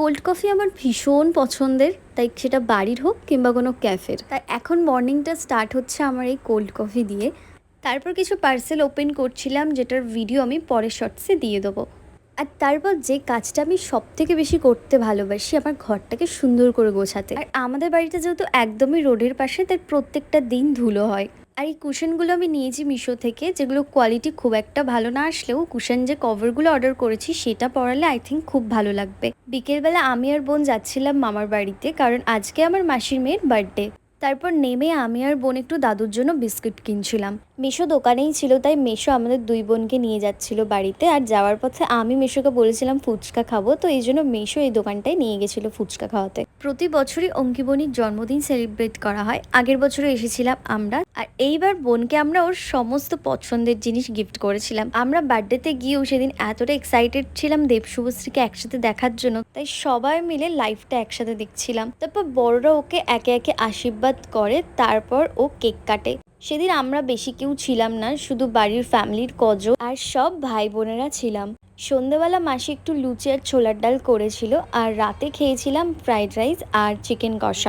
Cold coffee আমার ভীষণ পছন্দের, তাই সেটা বাড়ির হোক কিংবা কোনো ক্যাফের। তাই এখন মর্নিংটা স্টার্ট হচ্ছে আমার এই কোল্ড কফি দিয়ে। তারপর কিছু পার্সেল ওপেন করছিলাম, যেটার ভিডিও আমি পরের শর্টসে দিয়ে দেবো। আর তারপর যে কাজটা আমি সব থেকে বেশি করতে ভালোবাসি, আমার ঘরটাকে সুন্দর করে গোছাতে। আর আমাদের বাড়িটা যেহেতু একদমই রোডের পাশে, তাই প্রত্যেকটা দিন ধুলো হয়। আর এই কুশনগুলো আমি নিয়েছি মিশো থেকে, যেগুলো কোয়ালিটি খুব একটা ভালো না আসলেও কুশন যে কভারগুলো অর্ডার করেছি সেটা পরালে আই থিঙ্ক খুব ভালো লাগবে। বিকেলবেলা আমি আর বোন যাচ্ছিলাম মামার বাড়িতে কারণ আজকে আমার মাসির মেয়ের বার্থডে তারপর নেমে আমি আর বোন একটু দাদুর জন্য বিস্কুট কিনছিলাম। মেশো দোকানেই ছিল তাই মেশো আমাদের দুই বোনকে নিয়ে যাচ্ছিল বাড়িতে আর যাওয়ার পথে আমি মেশোকে বলেছিলাম ফুচকা খাব, তো এই জন্য মেশো এই দোকানটায় নিয়ে গেছিল ফুচকা খাওয়াতে। প্রতি বছরই অঙ্কিবনির জন্মদিন সেলিব্রেট করা হয়। আগের বছরে এসেছিলাম আমরা। আর এইবার বোনকে আমরা ওর সমস্ত পছন্দের জিনিস গিফট করেছিলাম। আমরা বার্থডেতে গিয়েও সেদিন এতটা এক্সাইটেড ছিলাম দেব শুভশ্রীকে একসাথে দেখার জন্য। তাই সবাই মিলে লাইফটা একসাথে দেখছিলাম। তারপর বড়রা ওকে একে একে আশীর্বাদ করে, তারপর ও কেক কাটে। সেদিন আমরা বেশি কেউ ছিলাম না, শুধু বাড়ির ফ্যামিলির কজ আর সব ভাই বোনেরা ছিলাম। সন্ধেবেলা মাসি একটু লুচি আর ছোলার ডাল করেছিল আর রাতে খেয়েছিলাম ফ্রাইড রাইস আর চিকেন কষা।